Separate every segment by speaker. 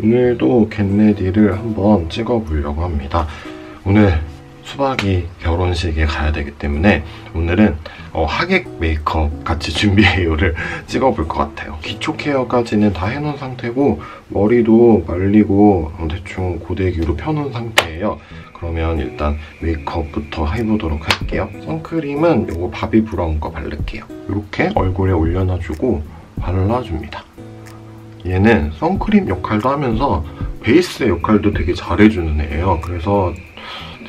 Speaker 1: 오늘도 겟레디를 한번 찍어 보려고 합니다. 오늘 수박이 결혼식에 가야 되기 때문에 오늘은 어, 하객 메이크업 같이 준비해요를 찍어볼 것 같아요. 기초 케어까지는 다 해놓은 상태고 머리도 말리고 어, 대충 고데기로 펴놓은 상태예요. 그러면 일단 메이크업부터 해보도록 할게요. 선크림은 이거 바비 브라운 거 바를게요. 이렇게 얼굴에 올려놔주고 발라줍니다. 얘는 선크림 역할도 하면서 베이스 역할도 되게 잘해주는 애예요. 그래서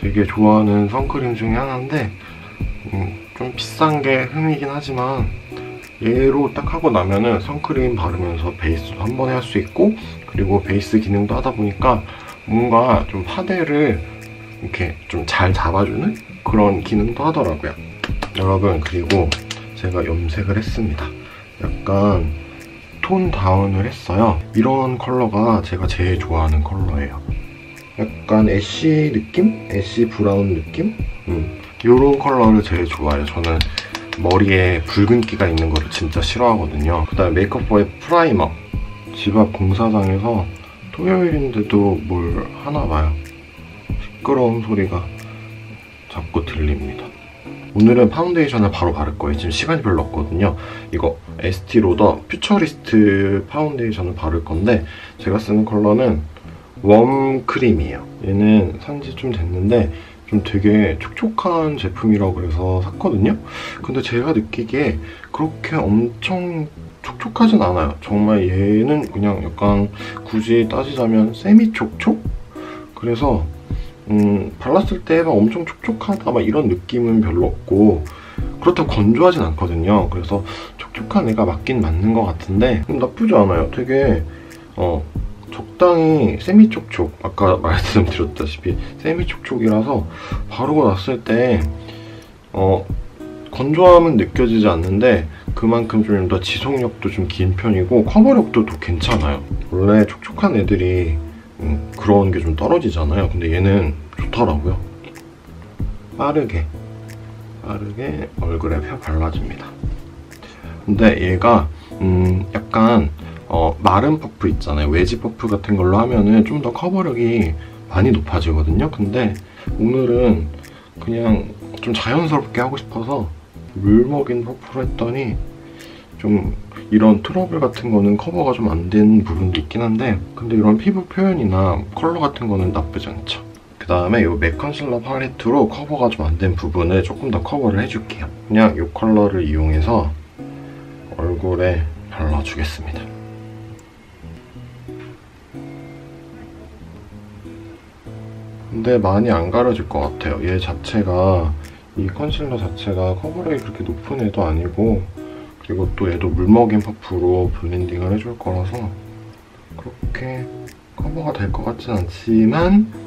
Speaker 1: 되게 좋아하는 선크림 중에 하나인데 음, 좀 비싼 게 흠이긴 하지만 얘로 딱 하고 나면은 선크림 바르면서 베이스도 한 번에 할 수 있고 그리고 베이스 기능도 하다 보니까 뭔가 좀 파데를 이렇게 좀 잘 잡아주는 그런 기능도 하더라고요. 여러분 그리고 제가 염색을 했습니다. 약간 톤 다운을 했어요. 이런 컬러가 제가 제일 좋아하는 컬러예요. 약간 애쉬 느낌? 애쉬 브라운 느낌? 음, 이런 컬러를 제일 좋아해요. 저는 머리에 붉은기가 있는 거를 진짜 싫어하거든요. 그 다음에 메이크업버의 프라이머. 집 앞 공사장에서 토요일인데도 뭘 하나 봐요. 시끄러운 소리가 자꾸 들립니다. 오늘은 파운데이션을 바로 바를 거예요. 지금 시간이 별로 없거든요. 이거 에스티 로더 퓨처리스트 파운데이션을 바를 건데 제가 쓰는 컬러는 웜 크림이에요. 얘는 산지 좀 됐는데 좀 되게 촉촉한 제품이라고 그래서 샀거든요. 근데 제가 느끼기에 그렇게 엄청 촉촉하진 않아요. 정말 얘는 그냥 약간 굳이 따지자면 세미 촉촉? 그래서 음, 발랐을 때 막 엄청 촉촉하다 막 이런 느낌은 별로 없고 그렇다고 건조하진 않거든요. 그래서 촉촉한 애가 맞긴 맞는 것 같은데 음, 나쁘지 않아요. 되게 어, 적당히 세미 촉촉 아까 말씀드렸다시피 세미 촉촉이라서 바르고 났을 때 어, 건조함은 느껴지지 않는데 그만큼 좀 더 지속력도 좀 긴 편이고 커버력도 더 괜찮아요. 원래 촉촉한 애들이 음, 그런 게 좀 떨어지잖아요. 근데 얘는 좋더라고요. 빠르게 빠르게 얼굴에 펴 발라줍니다. 근데 얘가 음, 약간 어, 마른 퍼프 있잖아요. 외지 퍼프 같은 걸로 하면은 좀 더 커버력이 많이 높아지거든요. 근데 오늘은 그냥 좀 자연스럽게 하고 싶어서 물 먹인 퍼프로 했더니 좀 이런 트러블 같은 거는 커버가 좀 안 된 부분도 있긴 한데 근데 이런 피부 표현이나 컬러 같은 거는 나쁘지 않죠. 그 다음에 이 맥 컨실러 팔레트로 커버가 좀 안 된 부분을 조금 더 커버를 해줄게요. 그냥 이 컬러를 이용해서 얼굴에 발라주겠습니다. 근데 많이 안 가려질 것 같아요. 얘 자체가 이 컨실러 자체가 커버력이 그렇게 높은 애도 아니고 그리고 또 얘도 물먹인 퍼프로 블렌딩을 해줄 거라서 그렇게 커버가 될 것 같진 않지만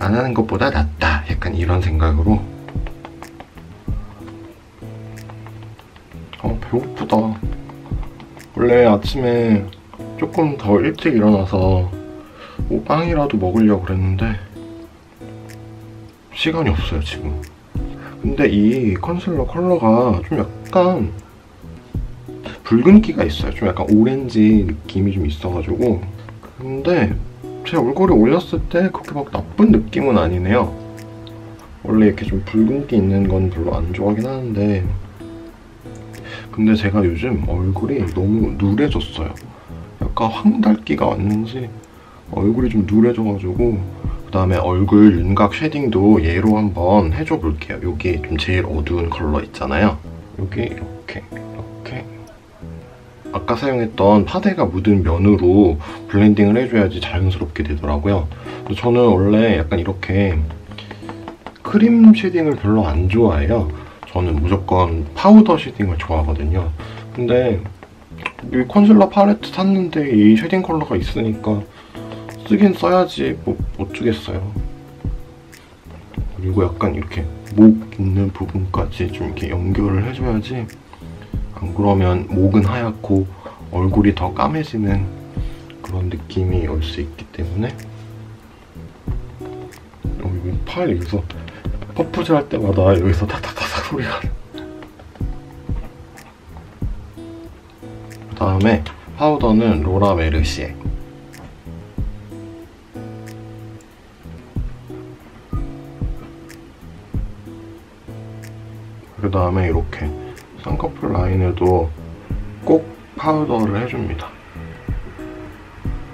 Speaker 1: 안 하는 것보다 낫다. 약간 이런 생각으로. 어 배고프다. 원래 아침에 조금 더 일찍 일어나서 뭐 빵이라도 먹으려고 그랬는데 시간이 없어요 지금. 근데 이 컨실러 컬러가 좀 약간 붉은기가 있어요. 좀 약간 오렌지 느낌이 좀 있어가지고. 근데 제 얼굴에 올렸을 때 그렇게 막 나쁜 느낌은 아니네요 원래 이렇게 좀 붉은 기 있는 건 별로 안 좋아하긴 하는데 근데 제가 요즘 얼굴이 너무 누래졌어요 약간 황달기가 왔는지 얼굴이 좀 누래져가지고 그 다음에 얼굴 윤곽 쉐딩도 얘로 한번 해줘 볼게요. 여기 좀 제일 어두운 컬러 있잖아요. 여기 이렇게 아까 사용했던 파데가 묻은 면으로 블렌딩을 해줘야지 자연스럽게 되더라고요. 저는 원래 약간 이렇게 크림 쉐딩을 별로 안 좋아해요. 저는 무조건 파우더 쉐딩을 좋아하거든요. 근데 이 컨실러 팔레트 샀는데 이 쉐딩 컬러가 있으니까 쓰긴 써야지 뭐 어쩌겠어요 그리고 약간 이렇게 목 있는 부분까지 좀 이렇게 연결을 해줘야지 그러면 목은 하얗고 얼굴이 더 까매지는 그런 느낌이 올 수 있기 때문에 어, 여기 팔 여기서 퍼프질 할 때마다 여기서 타닥타닥 소리가 다음에 파우더는 로라 메르시에. 그 다음에 이렇게 쌍꺼풀 라인에도 꼭 파우더를 해줍니다.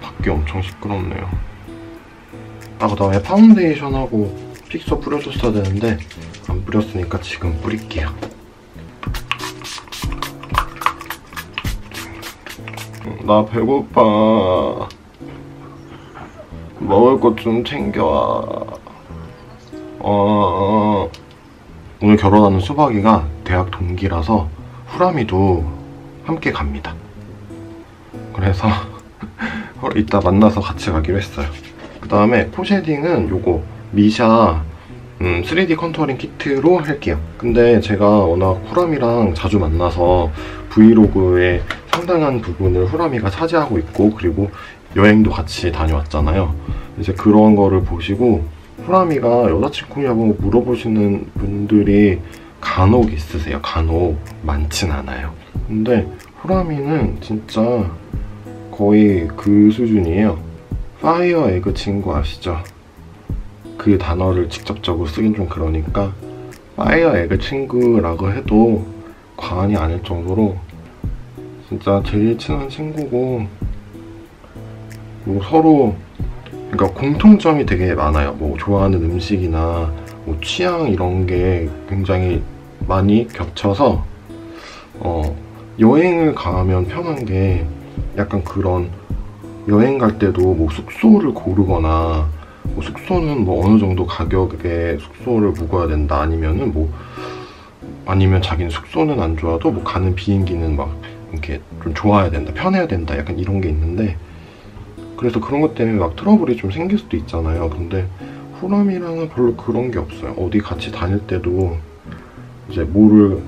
Speaker 1: 밖이 엄청 시끄럽네요. 아, 그 다음에 파운데이션하고 픽서 뿌려줬어야 되는데 안 뿌렸으니까 지금 뿌릴게요. 나 배고파. 먹을 것 좀 챙겨와. 어, 오늘 결혼하는 수박이가 대학 동기라서 후라미도 함께 갑니다. 그래서 이따 만나서 같이 가기로 했어요. 그 다음에 코 쉐딩은 요거 미샤 음, 3D 컨투어링 키트로 할게요. 근데 제가 워낙 후라미랑 자주 만나서 브이로그에 상당한 부분을 후라미가 차지하고 있고 그리고 여행도 같이 다녀왔잖아요. 이제 그런 거를 보시고 후라미가 여자친구냐고 물어보시는 분들이 간혹 있으세요. 간혹 많진 않아요. 근데 후라미는 진짜 거의 그 수준이에요. 파이어 에그 친구 아시죠? 그 단어를 직접적으로 쓰긴 좀 그러니까 파이어 에그 친구라고 해도 과언이 아닐 정도로 진짜 제일 친한 친구고 뭐 서로 그러니까 공통점이 되게 많아요. 뭐 좋아하는 음식이나 뭐 취향 이런 게 굉장히 많이 겹쳐서 어 여행을 가면 편한 게 약간 그런 여행 갈 때도 뭐 숙소를 고르거나 뭐 숙소는 뭐 어느 정도 가격의 숙소를 묵어야 된다 아니면은 뭐 아니면 자기는 숙소는 안 좋아도 뭐 가는 비행기는 막 이렇게 좀 좋아야 된다 편해야 된다 약간 이런 게 있는데 그래서 그런 것 때문에 막 트러블이 좀 생길 수도 있잖아요. 근데 후람이랑은 별로 그런 게 없어요. 어디 같이 다닐 때도 이제 뭐를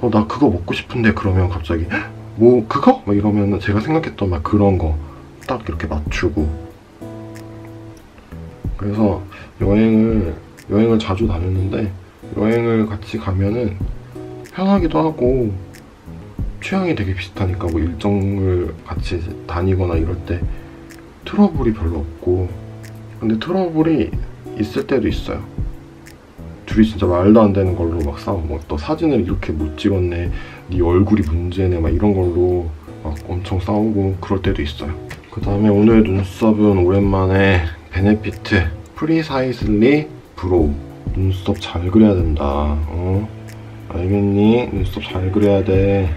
Speaker 1: 어 나 그거 먹고 싶은데 그러면 갑자기 뭐 그거? 막 이러면 제가 생각했던 막 그런 거 딱 이렇게 맞추고. 그래서 여행을 여행을 자주 다녔는데 여행을 같이 가면은 편하기도 하고 취향이 되게 비슷하니까 뭐 일정을 같이 다니거나 이럴 때 트러블이 별로 없고 근데 트러블이 있을 때도 있어요. 둘이 진짜 말도 안 되는 걸로 막 싸우고 뭐또 사진을 이렇게 못 찍었네 네 얼굴이 문제네 막 이런 걸로 막 엄청 싸우고 그럴 때도 있어요. 그 다음에 오늘 눈썹은 오랜만에 베네피트 프리사이즐리 브로우. 눈썹 잘 그려야 된다. 어? 알겠니? 눈썹 잘 그려야 돼.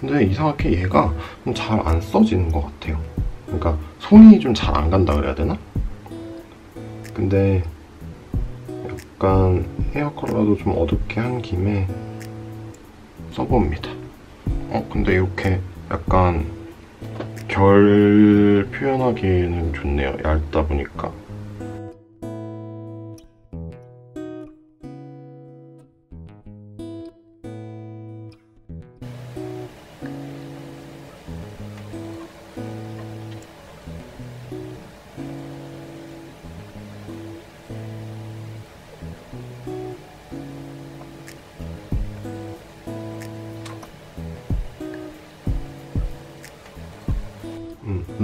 Speaker 1: 근데 이상하게 얘가 좀잘안 써지는 것 같아요. 그러니까 손이 좀 잘 안 간다 그래야 되나? 근데 약간 헤어 컬러도 좀 어둡게 한 김에 써봅니다. 어 근데 이렇게 약간 결 표현하기에는 좋네요. 얇다 보니까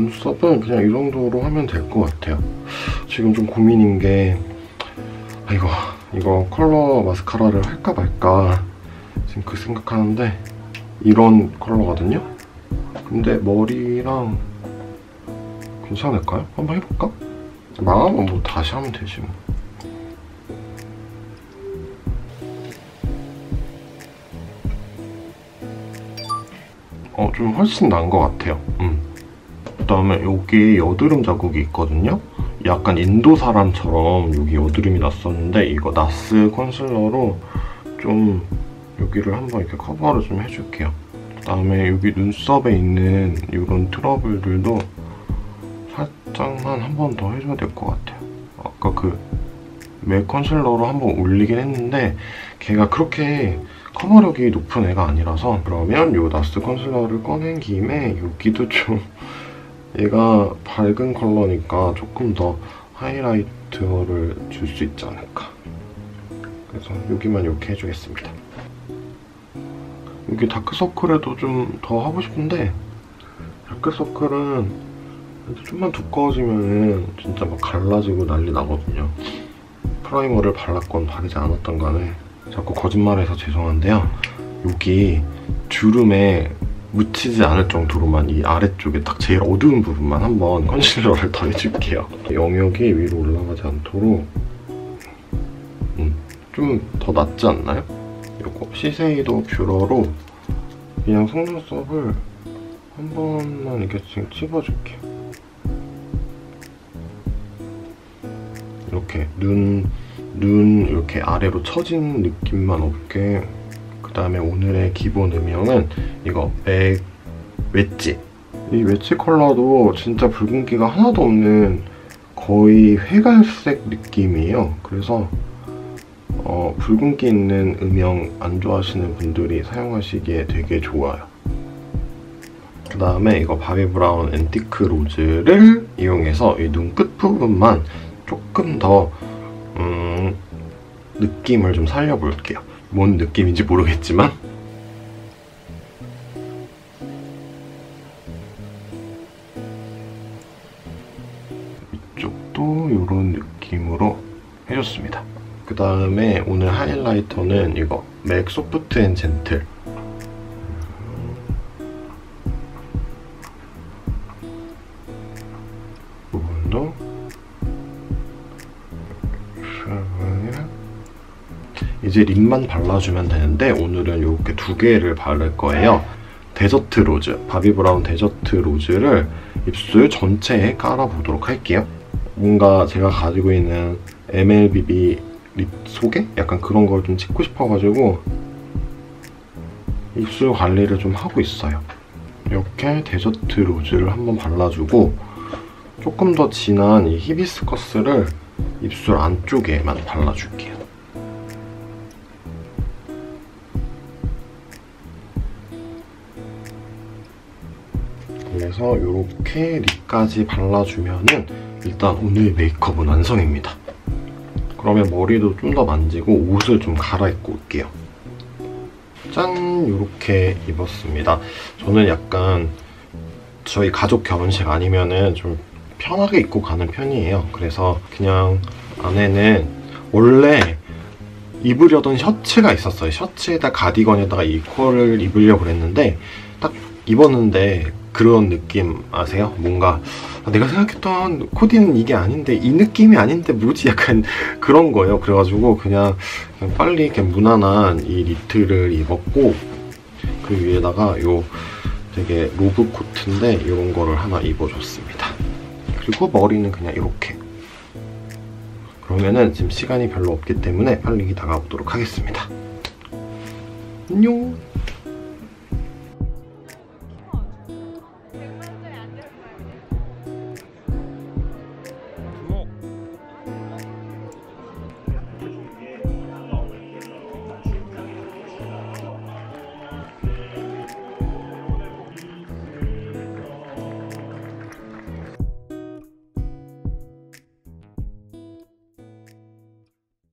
Speaker 1: 눈썹은 그냥 이 정도로 하면 될 것 같아요. 지금 좀 고민인 게 아, 이거 이거 컬러 마스카라를 할까 말까 지금 그 생각하는데 이런 컬러거든요. 근데 머리랑 괜찮을까요? 한번 해볼까? 망하면 뭐 다시 하면 되지 뭐. 어, 좀 훨씬 나은 것 같아요. 음. 그다음에 여기 여드름 자국이 있거든요. 약간 인도 사람처럼 여기 여드름이 났었는데 이거 나스 컨실러로 좀 여기를 한번 이렇게 커버를 좀 해줄게요. 그다음에 여기 눈썹에 있는 이런 트러블들도 살짝만 한 번 더 해줘야 될 것 같아요. 아까 그 맥 컨실러로 한 번 올리긴 했는데 걔가 그렇게 커버력이 높은 애가 아니라서 그러면 이 나스 컨실러를 꺼낸 김에 여기도 좀 얘가 밝은 컬러니까 조금 더 하이라이트를 줄 수 있지 않을까. 그래서 여기만 이렇게 해주겠습니다. 여기 다크서클에도 좀 더 하고 싶은데 다크서클은 좀만 두꺼워지면 진짜 막 갈라지고 난리 나거든요. 프라이머를 발랐건 바르지 않았던 간에 자꾸 거짓말해서 죄송한데요. 여기 주름에 묻히지 않을 정도로만 이 아래쪽에 딱 제일 어두운 부분만 한번 컨실러를 더해줄게요. 영역이 위로 올라가지 않도록 음, 좀더 낫지 않나요? 요거 시세이도 뷰러로 그냥 속눈썹을 한 번만 이렇게 지금 찍어줄게요. 이렇게 눈, 눈 이렇게 아래로 처진 느낌만 없게 그 다음에 오늘의 기본 음영은 이거 맥 웨지. 이 웨지 컬러도 진짜 붉은기가 하나도 없는 거의 회갈색 느낌이에요. 그래서 어, 붉은기 있는 음영 안 좋아하시는 분들이 사용하시기에 되게 좋아요. 그 다음에 이거 바비 브라운 앤티크 로즈를 이용해서 이 눈 끝 부분만 조금 더 음, 느낌을 좀 살려볼게요. 뭔 느낌인지 모르겠지만 이쪽도 이런 느낌으로 해줬습니다. 그 다음에 오늘 하이라이터는 이거 맥 소프트 앤 젠틀 부분도 이제 립만 발라주면 되는데 오늘은 이렇게 두 개를 바를 거예요. 데저트 로즈, 바비 브라운 데저트 로즈를 입술 전체에 깔아보도록 할게요. 뭔가 제가 가지고 있는 MLBB 립 소개? 약간 그런 걸 좀 찍고 싶어가지고 입술 관리를 좀 하고 있어요. 이렇게 데저트 로즈를 한번 발라주고 조금 더 진한 이 히비스커스를 입술 안쪽에만 발라줄게요. 그래서 이렇게 립까지 발라주면 은 일단 오늘 메이크업은 완성입니다. 그러면 머리도 좀 더 만지고 옷을 좀 갈아입고 올게요. 짠! 이렇게 입었습니다. 저는 약간 저희 가족 결혼식 아니면은 좀 편하게 입고 가는 편이에요. 그래서 그냥 안에는 원래 입으려던 셔츠가 있었어요. 셔츠에다 가디건에다가 이퀄을 입으려고 그랬는데 딱 입었는데 그런 느낌 아세요? 뭔가 내가 생각했던 코디는 이게 아닌데 이 느낌이 아닌데 뭐지? 약간 그런 거예요. 그래가지고 그냥, 그냥 빨리 이렇게 무난한 이 니트를 입었고 그 위에다가 요 되게 로브 코트인데 이런 거를 하나 입어줬습니다. 그리고 머리는 그냥 이렇게 그러면은 지금 시간이 별로 없기 때문에 빨리 나가보도록 하겠습니다. 안녕